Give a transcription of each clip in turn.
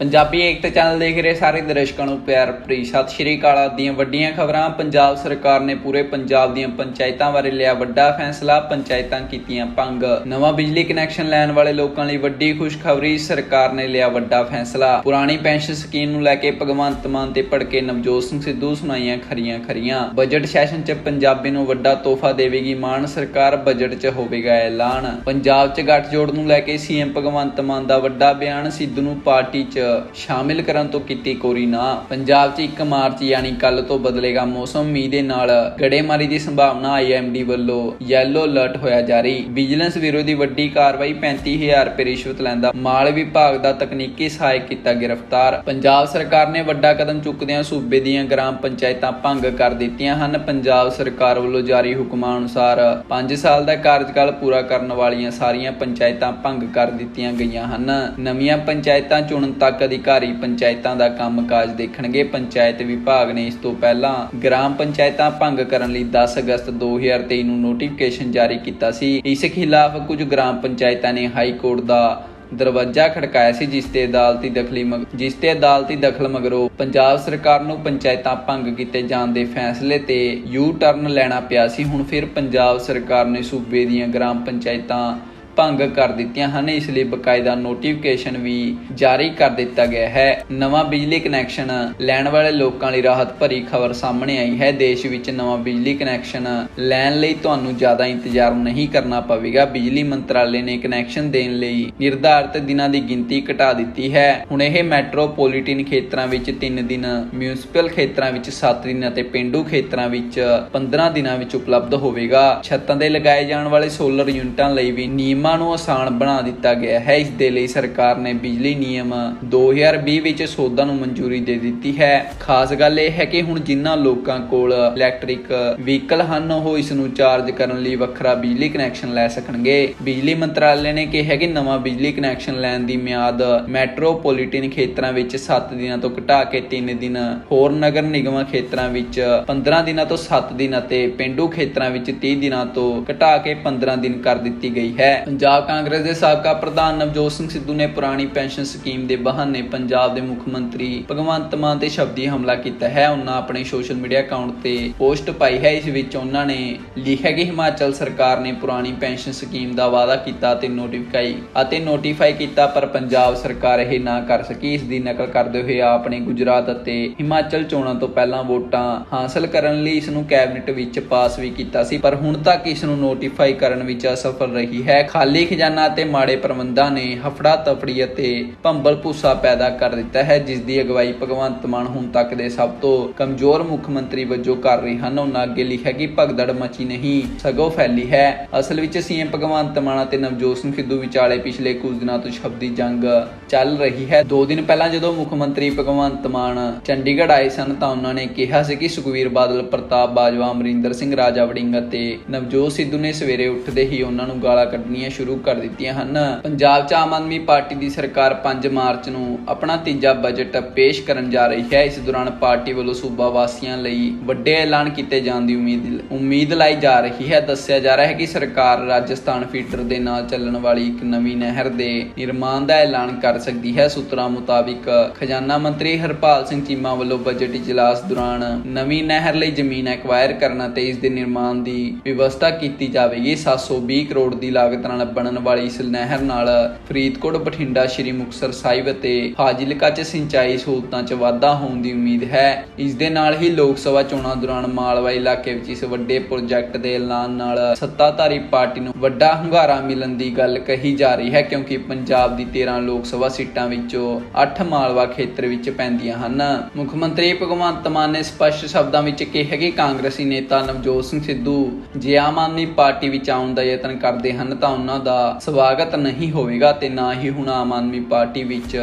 ਪੰਜਾਬੀ ਏਕਤਾ channel ਦੇਖ ਰਹੇ ਸਾਰੇ ਦਰਸ਼ਕਾਂ ਨੂੰ ਪਿਆਰ ਭਰੀ। ਸਤਿ ਸ਼੍ਰੀ ਅਕਾਲ। ਦੀਆਂ ਵੱਡੀਆਂ ਖਬਰਾਂ। ਪੰਜਾਬ ਸਰਕਾਰ ਨੇ ਪੂਰੇ ਪੰਜਾਬ ਦੀਆਂ ਪੰਚਾਇਤਾਂ ਬਾਰੇ ਲਿਆ ਵੱਡਾ ਫੈਸਲਾ। ਪੰਚਾਇਤਾਂ ਕੀਤੀਆਂ ਭੰਗ ਨਵਾਂ ਬਿਜਲੀ ਕਨੈਕਸ਼ਨ ਲੈਣ ਵਾਲੇ ਲੋਕਾਂ ਲਈ ਵੱਡੀ ਖੁਸ਼ਖਬਰੀ। ਸਰਕਾਰ ਨੇ ਲਿਆ ਵੱਡਾ ਫੈਸਲਾ। ਪੁਰਾਣੀ ਪੈਨਸ਼ਨ ਸਕੀਮ ਨੂੰ ਲੈ ਕੇ ਭਗਵੰਤ ਮਾਨ ਤੇ ਭੜਕੇ ਨਵਜੋਤ ਸਿੰਘ ਸਿੱਧੂ ਸੁਣਾਈਆਂ ਖਰੀਆਂ ਖਰੀਆਂ। ਬਜਟ ਸੈਸ਼ਨ 'ਚ ਪੰਜਾਬੀ ਨੂੰ ਵੱਡਾ ਤੋਹਫਾ ਦੇਵੇਗੀ ਮਾਨ ਸਰਕਾਰ। ਬਜਟ 'ਚ ਹੋਵੇਗਾ ਐਲਾਨ। ਪੰਜਾਬ 'ਚ ਗੱਠਜੋੜ ਨੂੰ ਲੈ ਕੇ ਸੀਐਮ ਭਗਵੰਤ ਮਾਨ ਦਾ ਵੱਡਾ ਬਿਆਨ। ਸਿੱਧੂ ਨੂੰ ਪਾਰਟੀ 'ਚ ਸ਼ਾਮਿਲ ਕਰਨ ਤੋਂ ਕੀਤੀ ਕੋਰੀ ਨਾ। ਪੰਜਾਬ 'ਚ 1 ਮਾਰਚ ਯਾਨੀ ਕੱਲ ਤੋਂ ਬਦਲੇਗਾ ਮੌਸਮ। ਮੀਂਹ ਦੇ ਨਾਲ ਗੜੇਮਾਰੀ ਦੀ ਸੰਭਾਵਨਾ ਆਈਐਮਡੀ ਵੱਲੋਂ ਯੈਲੋ ਅਲਰਟ ਹੋਇਆ ਜਾਰੀ। ਵਿਜੀਲੈਂਸ ਵਿਰੋਧੀ ਵੱਡੀ ਕਾਰਵਾਈ 35000 ਰੁਪਏ ਰਿਸ਼ਵਤ ਲੈਂਦਾ। ਮਾਲ ਵਿਭਾਗ ਦਾ ਤਕਨੀਕੀ ਸਹਾਇਕ ਕੀਤਾ ਗ੍ਰਿਫਤਾਰ। ਪੰਜਾਬ ਸਰਕਾਰ ਨੇ ਵੱਡਾ ਕਦਮ ਚੁੱਕਦਿਆਂ ਸੂਬੇ ਦੀਆਂ ਗ੍ਰਾਮ ਪੰਚਾਇਤਾਂ ਭੰਗ ਕਰ ਦਿੱਤੀਆਂ ਹਨ। ਪੰਜਾਬ ਸਰਕਾਰ ਵੱਲੋਂ ਜਾਰੀ ਹੁਕਮਾਂ ਅਨੁਸਾਰ 5 ਸਾਲ ਦਾ ਕਾਰਜਕਾਲ ਪੂਰਾ ਕਰਨ ਵਾਲੀਆਂ ਸਾਰੀਆਂ ਪੰਚਾਇਤਾਂ ਭੰਗ ਕਰ ਦਿੱਤੀਆਂ ਗਈਆਂ ਹਨ। ਨਵੀਆਂ ਪੰਚਾਇਤਾਂ ਚੁਣਨ ਤੱਕ ਅਧਿਕਾਰੀ ਪੰਚਾਇਤਾਂ ਦਾ ਕੰਮਕਾਜ ਦੇਖਣਗੇ। ਪੰਚਾਇਤ ਵਿਭਾਗ ਨੇ ਇਸ ਤੋਂ ਪਹਿਲਾਂ ਗ੍ਰਾਮ ਪੰਚਾਇਤਾਂ ਭੰਗ ਕਰਨ ਲਈ 10 ਅਗਸਤ 2023 ਨੂੰ ਨੋਟੀਫਿਕੇਸ਼ਨ ਜਾਰੀ ਕੀਤਾ ਸੀ। ਇਸ ਖਿਲਾਫ ਕੁਝ ਗ੍ਰਾਮ ਪੰਚਾਇਤਾਂ ਨੇ ਹਾਈ ਕੋਰਟ ਦਾ ਦਰਵਾਜ਼ਾ ਖੜਕਾਇਆ ਸੀ, ਜਿਸ ਤੇ ਅਦਾਲਤੀ ਦਖਲੀ ਜਿਸ ਤੇ ਅਦਾਲਤੀ ਦਖਲ ਮਗਰੋਂ ਪੰਜਾਬ ਸਰਕਾਰ ਨੂੰ ਪੰਚਾਇਤਾਂ ਭੰਗ ਕੀਤੇ ਜਾਣ ਦੇ ਫੈਸਲੇ ਤੇ ਯੂ ਟਰਨ ਲੈਣਾ ਪਿਆ ਸੀ। ਹੁਣ ਫਿਰ ਪੰਜਾਬ ਸਰਕਾਰ ਨੇ ਸੂਬੇ ਦੀਆਂ ਗ੍ਰਾਮ ਪੰਚਾਇਤਾਂ ਭੰਗ ਕਰ ਦਿੱਤੀਆਂ ਹਨ। ਇਸ ਲਈ ਬਕਾਇਦਾ ਨੋਟੀਫਿਕੇਸ਼ਨ ਵੀ ਜਾਰੀ ਕਰ ਦਿੱਤਾ ਗਿਆ ਹੈ। ਨਵਾਂ ਬਿਜਲੀ ਕਨੈਕਸ਼ਨ ਲੈਣ ਵਾਲੇ ਲੋਕਾਂ ਲਈ ਰਾਹਤ ਭਰੀ ਖਬਰ ਸਾਹਮਣੇ ਆਈ ਹੈ। ਦੇਸ਼ ਵਿੱਚ ਨਵਾਂ ਬਿਜਲੀ ਕਨੈਕਸ਼ਨ ਲੈਣ ਲਈ ਤੁਹਾਨੂੰ ਜ਼ਿਆਦਾ ਇੰਤਜ਼ਾਰ ਨਹੀਂ ਕਰਨਾ ਪਵੇਗਾ। ਬਿਜਲੀ ਮੰਤਰਾਲੇ ਨੇ ਕਨੈਕਸ਼ਨ ਦੇਣ ਲਈ ਨਿਰਧਾਰਤ ਦਿਨਾਂ ਦੀ ਗਿਣਤੀ ਘਟਾ ਦਿੱਤੀ ਹੈ। ਹੁਣ ਇਹ ਮੈਟਰੋਪੋਲੀਟਨ ਖੇਤਰਾਂ ਵਿੱਚ 3 ਦਿਨ ਮਿਊਨਿਸਪਲ ਖੇਤਰਾਂ ਵਿੱਚ 7 ਦਿਨ ਅਤੇ ਪਿੰਡੂ ਖੇਤਰਾਂ ਵਿੱਚ 15 ਦਿਨਾਂ ਵਿੱਚ ਉਪਲਬਧ ਹੋਵੇਗਾ। ਛੱਤਾਂ ਦੇ ਲਗਾਏ ਜਾਣ ਵਾਲੇ ਸੋਲਰ ਯੂਨਿਟਾਂ ਲਈ ਵੀ ਨਿਯਮ ਨੂੰ ਆਸਾਨ ਬਣਾ ਦਿੱਤਾ ਗਿਆ ਹੈ। ਇਸ ਦੇ ਲਈ ਸਰਕਾਰ ਨੇ ਬਿਜਲੀ ਨਿਯਮ 2020 ਵਿੱਚ ਸੋਧਾਂ ਨੂੰ ਮਨਜ਼ੂਰੀ ਦੇ ਦਿੱਤੀ ਹੈ। ਖਾਸ ਗੱਲ ਇਹ ਹੈ ਕਿ ਹੁਣ ਜਿਨ੍ਹਾਂ ਲੋਕਾਂ ਕੋਲ ਇਲੈਕਟ੍ਰਿਕ ਵਹੀਕਲ ਹਨ, ਉਹ ਇਸ ਨੂੰ ਚਾਰਜ ਕਰਨ ਲਈ ਵੱਖਰਾ ਬਿਜਲੀ ਕਨੈਕਸ਼ਨ ਲੈ ਸਕਣਗੇ। ਬਿਜਲੀ ਮੰਤਰਾਲੇ ਨੇ ਕਿਹਾ ਕਿ ਨਵਾਂ ਬਿਜਲੀ ਕਨੈਕਸ਼ਨ ਲੈਣ ਦੀ ਮਿਆਦ ਮੈਟਰੋਪੋਲੀਟਨ ਖੇਤਰਾਂ ਵਿੱਚ 7 ਦਿਨਾਂ ਤੋਂ ਘਟਾ ਕੇ 3 ਦਿਨ, ਹੋਰ ਨਗਰ ਨਿਗਮਾਂ ਖੇਤਰਾਂ ਵਿੱਚ 15 ਦਿਨਾਂ ਤੋਂ 7 ਦਿਨ ਅਤੇ ਪਿੰਡੂ ਖੇਤਰਾਂ ਵਿੱਚ 30 ਦਿਨਾਂ ਤੋਂ ਘਟਾ ਕੇ 15 ਦਿਨ ਕਰ ਦਿੱਤੀ ਗਈ ਹੈ। ਪੰਜਾਬ ਕਾਂਗਰਸ ਦੇ ਸਾਬਕਾ ਪ੍ਰਧਾਨ ਨਵਜੋਤ ਸਿੰਘ ਸਿੱਧੂ ਨੇ ਪੁਰਾਣੀ ਪੈਨਸ਼ਨ ਸਕੀਮ ਦੇ ਬਹਾਨੇ ਪੰਜਾਬ ਦੇ ਮੁੱਖ ਮੰਤਰੀ ਭਗਵੰਤ ਮਾਨ ਤੇ ਸ਼ਬਦੀ ਹਮਲਾ ਕੀਤਾ ਹੈ। ਉਹਨਾਂ ਆਪਣੇ ਸੋਸ਼ਲ ਮੀਡੀਆ ਅਕਾਊਂਟ ਤੇ ਪੋਸਟ ਪਾਈ ਹੈ। ਇਸ ਵਿੱਚ ਉਹਨਾਂ ਨੇ ਲਿਖਿਆ ਕਿ ਹਿਮਾਚਲ ਸਰਕਾਰ ਨੇ ਪੁਰਾਣੀ ਪੈਨਸ਼ਨ ਸਕੀਮ ਦਾ ਵਾਅਦਾ ਕੀਤਾ ਤੇ ਨੋਟੀਫਾਈ ਅਤੇ ਨੋਟੀਫਾਈ ਕੀਤਾ, ਪਰ ਪੰਜਾਬ ਸਰਕਾਰ ਇਹ ਨਾ ਕਰ ਸਕੀ। ਇਸ ਦੀ ਨਕਲ ਕਰਦੇ ਹੋਏ ਆਪ ਨੇ ਗੁਜਰਾਤ ਅਤੇ ਹਿਮਾਚਲ ਚੋਣਾਂ ਤੋਂ ਪਹਿਲਾਂ ਵੋਟਾਂ ਹਾਸਲ ਕਰਨ ਲਈ ਇਸ ਨੂੰ ਕੈਬਨਿਟ ਵਿੱਚ ਪਾਸ ਵੀ ਕੀਤਾ ਸੀ, ਪਰ ਹੁਣ ਤੱਕ ਇਸ ਨੂੰ ਨੋਟੀਫਾਈ ਕਰਨ ਵਿੱਚ ਅਸਫਲ ਰਹੀ ਹੈ। ਖਾਲੀ ਖਜ਼ਾਨਾ ਅਤੇ ਮਾੜੇ ਪ੍ਰਬੰਧਾਂ ਨੇ ਹਫੜਾ ਤਫੜੀ ਅਤੇ ਭੰਬਲ ਭੂਸਾ ਪੈਦਾ ਕਰ ਦਿੱਤਾ ਹੈ ਜਿਸ ਦੀ ਅਗਵਾਈ ਭਗਵੰਤ ਮਾਨ ਹੁਣ ਤੱਕ ਦੇ ਸਭ ਤੋਂ ਕਮਜ਼ੋਰ ਮੁੱਖ ਮੰਤਰੀ ਵਜੋਂ ਕਰ ਰਹੇ ਹਨ। ਉਹਨਾਂ ਅੱਗੇ ਲਿਖਿਆ ਕਿ ਭਗਦੜ ਮਚੀ ਨਹੀਂ, ਸਗੋਂ ਫੈਲੀ ਹੈ। ਅਸਲ ਵਿੱਚ ਸੀਐਮ ਭਗਵੰਤ ਮਾਨ ਅਤੇ ਨਵਜੋਤ ਸਿੰਘ ਸਿੱਧੂ ਵਿਚਾਲੇ ਪਿਛਲੇ ਕੁਝ ਦਿਨਾਂ ਤੋਂ ਸ਼ਬਦੀ ਜੰਗ ਚੱਲ ਰਹੀ ਹੈ। ਦੋ ਦਿਨ ਪਹਿਲਾਂ ਜਦੋਂ ਮੁੱਖ ਮੰਤਰੀ ਭਗਵੰਤ ਮਾਨ ਚੰਡੀਗੜ੍ਹ ਆਏ ਸਨ, ਤਾਂ ਉਹਨਾਂ ਨੇ ਕਿਹਾ ਸੀ ਕਿ ਸੁਖਵੀਰ ਬਾਦਲ, ਪ੍ਰਤਾਪ ਬਾਜਵਾ, ਅਮਰਿੰਦਰ ਸਿੰਘ, ਰਾਜਾ ਵੜਿੰਗ ਅਤੇ ਨਵਜੋਤ ਸਿੱਧੂ ਨੇ ਸਵੇਰੇ ਉੱਠਦੇ ਹੀ ਉਹਨਾਂ ਨੂੰ ਗਾਲਾਂ ਕੱਢਣੀਆਂ ਸ਼ੁਰੂ ਕਰ ਦਿੱਤੀਆਂ ਹਨ। ਪੰਜਾਬ 'ਚ ਆਮ ਆਦਮੀ ਪਾਰਟੀ ਦੀ ਸਰਕਾਰ 5 ਮਾਰਚ ਨੂੰ ਆਪਣਾ ਤੀਜਾ ਬਜਟ ਪੇਸ਼ ਕਰਨ ਜਾ ਰਹੀ ਹੈ। ਇਸ ਦੌਰਾਨ ਪਾਰਟੀ ਵੱਲੋਂ ਸੂਬਾ ਵਾਸੀਆਂ ਲਈ ਵੱਡੇ ਐਲਾਨ ਕੀਤੇ ਜਾਣ ਦੀ ਉਮੀਦ ਉਮੀਦ ਲਾਈ ਜਾ ਰਹੀ ਹੈ। ਦੱਸਿਆ ਜਾ ਰਿਹਾ ਹੈ ਕਿ ਸਰਕਾਰ ਰਾਜਸਥਾਨ ਫੀਡਰ ਦੇ ਨਾਲ ਚੱਲਣ ਵਾਲੀ ਇੱਕ ਨਵੀਂ ਨਹਿਰ ਦੇ ਨਿਰਮਾਣ ਦਾ ਐਲਾਨ ਕਰ ਸਕਦੀ ਹੈ। ਸੂਤਰਾਂ ਮੁਤਾਬਿਕ ਖਜ਼ਾਨਾ ਮੰਤਰੀ ਹਰਪਾਲ ਸਿੰਘ ਚੀਮਾ ਵੱਲੋਂ ਬਜਟ ਇਜਲਾਸ ਦੌਰਾਨ ਨਵੀਂ ਨਹਿਰ ਲਈ ਜ਼ਮੀਨ ਐਕਵਾਇਰ ਕਰਨ ਅਤੇ ਇਸ ਦੇ ਨਿਰਮਾਣ ਦੀ ਵਿਵਸਥਾ ਕੀਤੀ ਜਾਵੇਗੀ। 720 ਕਰੋੜ ਦੀ ਲਾਗਤ ਨਾਲ ਬਣਨ ਵਾਲੀ ਇਸ ਨਹਿਰ ਨਾਲ ਫਰੀਦਕੋਟ, ਬਠਿੰਡਾ, ਸ਼੍ਰੀ ਮੁਕਤਸਰ ਸਾਹਿਬ ਅਤੇ ਫਾਜ਼ਿਲਕਾ 'ਚ ਸਿੰਚਾਈ ਸਹੂਲਤਾਂ 'ਚ ਵਾਧਾ ਹੋਣ ਦੀ ਉਮੀਦ ਹੈ। ਇਸ ਦੇ ਨਾਲ ਹੀ ਲੋਕ ਸਭਾ ਚੋਣਾਂ ਦੌਰਾਨ ਮਾਲਵਾ ਇਲਾਕੇ ਵਿੱਚ ਇਸ ਵੱਡੇ ਪ੍ਰੋਜੈਕਟ ਦੇ ਐਲਾਨ ਨਾਲ ਸੱਤਾਧਾਰੀ ਪਾਰਟੀ ਨੂੰ ਵੱਡਾ ਹੁੰਗਾਰਾ ਮਿਲਣ ਦੀ ਗੱਲ ਕਹੀ ਜਾ ਰਹੀ ਹੈ, ਕਿਉਂਕਿ ਪੰਜਾਬ ਦੀ 13 ਲੋਕ ਸਭਾ ਸੀਟਾਂ ਵਿੱਚੋਂ 8 ਮਾਲਵਾ ਖੇਤਰ ਵਿੱਚ ਪੈਂਦੀਆਂ ਹਨ। ਮੁੱਖ ਮੰਤਰੀ ਭਗਵੰਤ ਮਾਨ ਨੇ ਸਪਸ਼ਟ ਸ਼ਬਦਾਂ ਵਿੱਚ ਕਿਹਾ ਕਿ ਕਾਂਗਰਸੀ ਨੇਤਾ ਨਵਜੋਤ ਸਿੰਘ ਸਿੱਧੂ ਜੇ ਆਮ ਆਦਮੀ ਪਾਰਟੀ ਵਿੱਚ ਆਉਣ ਦਾ ਯਤਨ ਕਰਦੇ ਹਨ, ਤਾਂ ਉਹਨਾਂ ਦਾ ਸਵਾਗਤ ਨਹੀਂ ਹੋਵੇਗਾ ਤੇ ਨਾ ਹੀ ਹੁਣ ਆਮ ਆਦਮੀ ਪਾਰਟੀ ਵਿੱਚ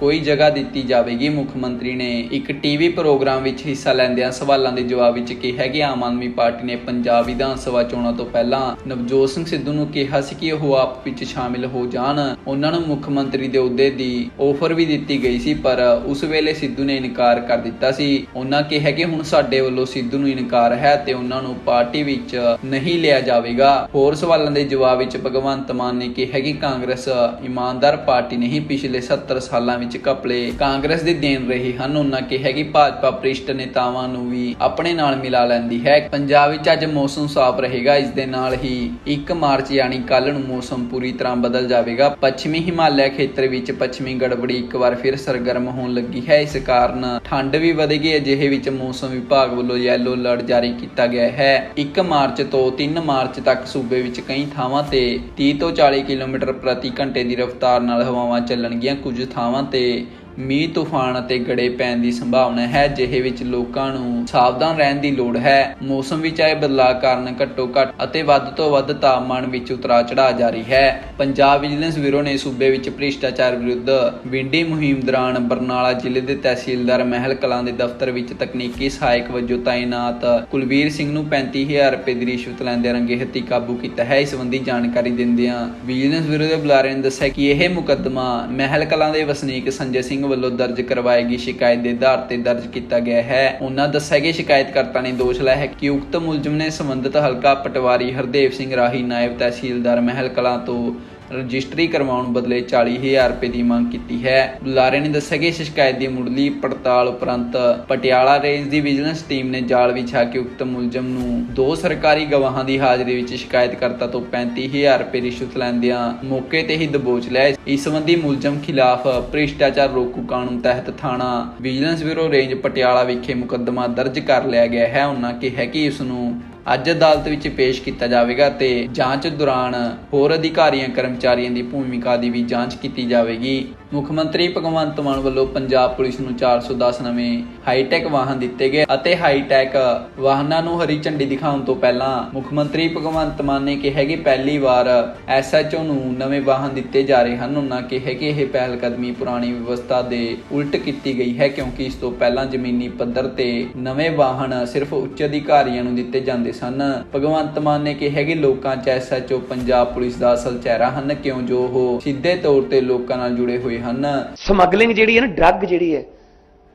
ਕੋਈ ਜਗ੍ਹਾ ਦਿੱਤੀ ਜਾਵੇਗੀ। ਮੁੱਖ ਮੰਤਰੀ ਨੇ ਇੱਕ ਟੀਵੀ ਪ੍ਰੋਗਰਾਮ ਵਿੱਚ ਹਿੱਸਾ ਲੈਂਦਿਆਂ ਸਵਾਲਾਂ ਦੇ ਜਵਾਬ ਵਿੱਚ ਕਿਹਾ ਕਿ ਆਮ ਆਦਮੀ ਪਾਰਟੀ ਨੇ ਪੰਜਾਬ ਵਿਧਾਨ ਸਭਾ ਚੋਣਾਂ ਤੋਂ ਪਹਿਲਾਂ ਨਵਜੋਤ ਸਿੰਘ ਸਿੱਧੂ ਨੂੰ ਕਿਹਾ ਸੀ ਕਿ ਉਹ ਆਪ ਵਿੱਚ ਸ਼ਾਮਿਲ ਹੋ ਜਾਣ। ਉਹਨਾਂ ਨੂੰ ਮੁੱਖ ਮੰਤਰੀ ਦੇ ਅਹੁਦੇ ਦੀ ਆਫਰ ਵੀ ਦਿੱਤੀ ਗਈ ਸੀ, ਪਰ ਉਸ ਵੇਲੇ ਸਿੱਧੂ ਨੇ ਇਨਕਾਰ ਕਰ ਦਿੱਤਾ ਸੀ। ਉਹਨਾਂ ਕਿਹਾ ਕਿ ਹੁਣ ਸਾਡੇ ਵੱਲੋਂ ਸਿੱਧੂ ਨੂੰ ਇਨਕਾਰ ਹੈ ਤੇ ਉਹਨਾਂ ਨੂੰ ਪਾਰਟੀ ਵਿੱਚ ਨਹੀਂ ਲਿਆ ਜਾਵੇਗਾ। ਹੋਰ ਸਵਾਲਾਂ ਦੇ ਜਵਾਬ ਵਿੱਚ ਭਗਵੰਤ ਮਾਨ ਨੇ ਕਿਹਾ ਕਿ ਕਾਂਗਰਸ ਇਮਾਨਦਾਰ ਪਾਰਟੀ ਨਹੀਂ, ਪਿਛਲੇ 70 ਸਾਲਾਂ ਵਿੱਚ ਵਿੱਚ ਕਾਂਗਰਸ ਦੇ ਦੇਣ ਰਹੇ ਹਨ। ਉਹਨਾਂ ਕਿਹਾ ਕਿ ਭਾਜਪਾ ਭ੍ਰਿਸ਼ਟ ਨੇਤਾਵਾਂ ਨੂੰ ਵੀ ਆਪਣੇ ਨਾਲ ਮਿਲਾ ਲੈਂਦੀ ਹੈ। ਪੰਜਾਬ ਵਿੱਚ ਅੱਜ ਮੌਸਮ ਸਾਫ਼ ਰਹੇਗਾ। ਇਸ ਦੇ ਨਾਲ ਹੀ 1 ਮਾਰਚ ਯਾਨੀ ਕੱਲ ਨੂੰ ਮੌਸਮ ਪੂਰੀ ਤਰ੍ਹਾਂ ਬਦਲ ਜਾਵੇਗਾ। ਪੱਛਮੀ ਹਿਮਾਲਿਆ ਖੇਤਰ ਵਿੱਚ ਪੱਛਮੀ ਗੜਬੜੀ ਇੱਕ ਵਾਰ ਫਿਰ ਸਰਗਰਮ ਹੋਣ ਲੱਗੀ ਹੈ। ਇਸ ਕਾਰਨ ਠੰਡ ਵੀ ਵਧੇਗੀ। ਅਜਿਹੇ ਵਿੱਚ ਮੌਸਮ ਵਿਭਾਗ ਵੱਲੋਂ ਯੈਲੋ ਅਲਰਟ ਜਾਰੀ ਕੀਤਾ ਗਿਆ ਹੈ। 1 ਮਾਰਚ ਤੋਂ 3 ਮਾਰਚ ਤੱਕ ਸੂਬੇ ਵਿੱਚ ਕਈ ਥਾਵਾਂ ਤੇ 30 ਤੋਂ 40 ਕਿਲੋਮੀਟਰ ਪ੍ਰਤੀ ਘੰਟੇ ਦੀ ਰਫ਼ਤਾਰ ਨਾਲ ਹਵਾਵਾਂ ਚੱਲਣਗੀਆਂ। ਕੁਝ ਥਾਵਾਂ ਤੇ で。ਮੀਂਹ, ਤੂਫਾਨ ਅਤੇ ਗੜੇ ਪੈਣ ਦੀ ਸੰਭਾਵਨਾ ਹੈ, ਜਿਹੇ ਵਿੱਚ ਲੋਕਾਂ ਨੂੰ ਸਾਵਧਾਨ ਰਹਿਣ ਦੀ ਲੋੜ ਹੈ। ਮੌਸਮ ਵਿੱਚ ਆਏ ਬਦਲਾਅ ਕਾਰਨ ਘੱਟੋ ਘੱਟ ਅਤੇ ਵੱਧ ਤੋਂ ਵੱਧ ਤਾਪਮਾਨ ਵਿੱਚ ਉਤਰਾਅ ਚੜਾਅ ਜਾਰੀ ਹੈ। ਪੰਜਾਬ ਵਿਜੀਲੈਂਸ ਬਿਊਰੋ ਨੇ ਸੂਬੇ ਵਿੱਚ ਭ੍ਰਿਸ਼ਟਾਚਾਰ ਵਿਰੁੱਧ ਵਿੰਡੀ ਮੁਹਿੰਮ ਦੌਰਾਨ ਬਰਨਾਲਾ ਜ਼ਿਲ੍ਹੇ ਦੇ ਤਹਿਸੀਲਦਾਰ ਮਹਿਲ ਕਲਾਂ ਦੇ ਦਫ਼ਤਰ ਵਿੱਚ ਤਕਨੀਕੀ ਸਹਾਇਕ ਵਜੋਂ ਤਾਇਨਾਤ ਕੁਲਵੀਰ ਸਿੰਘ ਨੂੰ 35000 ਰੁਪਏ ਦੀ ਰਿਸ਼ਵਤ ਲੈਂਦੇ ਰੰਗੇ ਹੱਥੀ ਕਾਬੂ ਕੀਤਾ ਹੈ। ਇਸ ਸੰਬੰਧੀ ਜਾਣਕਾਰੀ ਦਿੰਦਿਆਂ ਵਿਜੀਲੈਂਸ ਬਿਊਰੋ ਦੇ ਬੁਲਾਰੇ ਨੇ ਦੱਸਿਆ ਕਿ ਇਹ ਮੁਕੱਦਮਾ ਮਹਿਲ ਕਲਾਂ ਦੇ ਵਸਨੀਕ ਸੰਜੇ ਸਿੰਘ ਵੱਲੋਂ ਦਰਜ ਕਰਵਾਈ ਗਈ ਸ਼ਿਕਾਇਤ ਦੇ ਆਧਾਰ ਤੇ ਦਰਜ ਕੀਤਾ ਗਿਆ ਹੈ। ਉਹਨਾਂ ਦੱਸਿਆ ਕਿ ਸ਼ਿਕਾਇਤਕਰਤਾ ਨੇ ਦੋਸ਼ ਲਾਇਆ ਹੈ ਕਿ ਉਕਤ ਮੁਲਜ਼ਮ ਨੇ ਸੰਬੰਧਿਤ ਹਲਕਾ ਪਟਵਾਰੀ ਹਰਦੇਵ ਸਿੰਘ ਰਾਹੀ ਨਾਇਬ ਤਹਿਸੀਲਦਾਰ ਮਹਿਲ ਕਲਾਂ ਤੋਂ ਰਜਿਸਟਰੀ ਕਰਵਾਉਣ ਬਦਲੇ 40000 ਰੁਪਏ ਦੀ ਮੰਗ ਕੀਤੀ ਹੈ। ਬੁਲਾਰੇ ਨੇ ਦੱਸਿਆ ਕਿ ਸ਼ਿਕਾਇਤ ਦੀ ਮੁੱਢਲੀ ਪੜਤਾਲ ਉਪਰੰਤ ਪਟਿਆਲਾ ਰੇਂਜ ਦੀ ਵਿਜੀਲੈਂਸ ਟੀਮ ਨੇ ਜਾਲ ਵਿਛਾ ਕੇ ਉਕਤ ਮੁਲਜ਼ਮ ਨੂੰ ਦੋ ਸਰਕਾਰੀ ਗਵਾਹਾਂ ਦੀ ਹਾਜ਼ਰੀ ਵਿੱਚ ਸ਼ਿਕਾਇਤਕਰਤਾ ਤੋਂ 35000 ਰੁਪਏ ਰਿਸ਼ਵਤ ਲੈਂਦਿਆਂ ਮੌਕੇ ਤੇ ਹੀ ਦਬੋਚ ਲਿਆ। ਇਸ ਸੰਬੰਧੀ ਮੁਲਜ਼ਮ ਖਿਲਾਫ ਭ੍ਰਿਸ਼ਟਾਚਾਰ ਰੋਕੂ ਕਾਨੂੰਨ ਤਹਿਤ ਥਾਣਾ ਵਿਜੀਲੈਂਸ ਬਿਊਰੋ ਰੇਂਜ ਪਟਿਆਲਾ ਵਿਖੇ ਮੁਕੱਦਮਾ ਦਰਜ ਕਰ ਲਿਆ ਗਿਆ ਹੈ। ਉਹਨਾਂ ਕਿਹਾ ਕਿ ਇਸ ਨੂੰ ਅੱਜ ਅਦਾਲਤ ਵਿੱਚ ਪੇਸ਼ ਕੀਤਾ ਜਾਵੇਗਾ ਤੇ ਜਾਂਚ ਦੌਰਾਨ ਹੋਰ ਅਧਿਕਾਰੀਆਂ, ਕਰਮਚਾਰੀਆਂ ਦੀ ਭੂਮਿਕਾ ਦੀ ਵੀ ਜਾਂਚ ਕੀਤੀ ਜਾਵੇਗੀ। ਮੁੱਖ ਮੰਤਰੀ ਭਗਵੰਤ ਮਾਨ ਵੱਲੋਂ ਪੰਜਾਬ ਪੁਲਿਸ ਨੂੰ 410 ਨਵੇਂ ਹਾਈਟੈਕ ਵਾਹਨ ਦਿੱਤੇ ਗਏ ਅਤੇ ਹਾਈਟੈਕ ਵਾਹਨਾਂ ਨੂੰ ਹਰੀ ਝੰਡੀ ਦਿਖਾਉਣ ਤੋਂ ਪਹਿਲਾਂ ਮੁੱਖ ਮੰਤਰੀ ਭਗਵੰਤ ਮਾਨ ਨੇ ਕਿਹਾ ਕਿ ਪਹਿਲੀ ਵਾਰ ਐਸਐਚਓ ਨੂੰ ਨਵੇਂ ਵਾਹਨ ਦਿੱਤੇ ਜਾ ਰਹੇ ਹਨ। ਉਹਨਾਂ ਕਿਹਾ ਕਿ ਇਹ ਪਹਿਲ ਕਦਮੀ ਪੁਰਾਣੀ ਵਿਵਸਥਾ ਦੇ ਉਲਟ ਕੀਤੀ ਗਈ ਹੈ ਕਿਉਂਕਿ ਇਸ ਤੋਂ ਪਹਿਲਾਂ ਜ਼ਮੀਨੀ ਪੱਧਰ ਤੇ ਨਵੇਂ ਵਾਹਨ ਸਿਰਫ ਉੱਚ ਅਧਿਕਾਰੀਆਂ ਨੂੰ ਦਿੱਤੇ ਜਾਂਦੇ ਸਨ। ਭਗਵੰਤ ਮਾਨ ਨੇ ਕਿਹਾ ਕਿ ਲੋਕਾਂ 'ਚ ਐਸਐਚਓ ਪੰਜਾਬ ਪੁਲਿਸ ਦਾ ਅਸਲ ਚਿਹਰਾ ਹਨ, ਕਿਉਂ ਜੋ ਉਹ ਸਿੱਧੇ ਤੌਰ ਤੇ ਲੋਕਾਂ ਨਾਲ ਜੁੜੇ ਹੋਏ ਹਨ। ਸਮਗਲਿੰਗ ਜਿਹੜੀ ਹੈ ਨਾ, ਡਰੱਗ ਜਿਹੜੀ ਹੈ,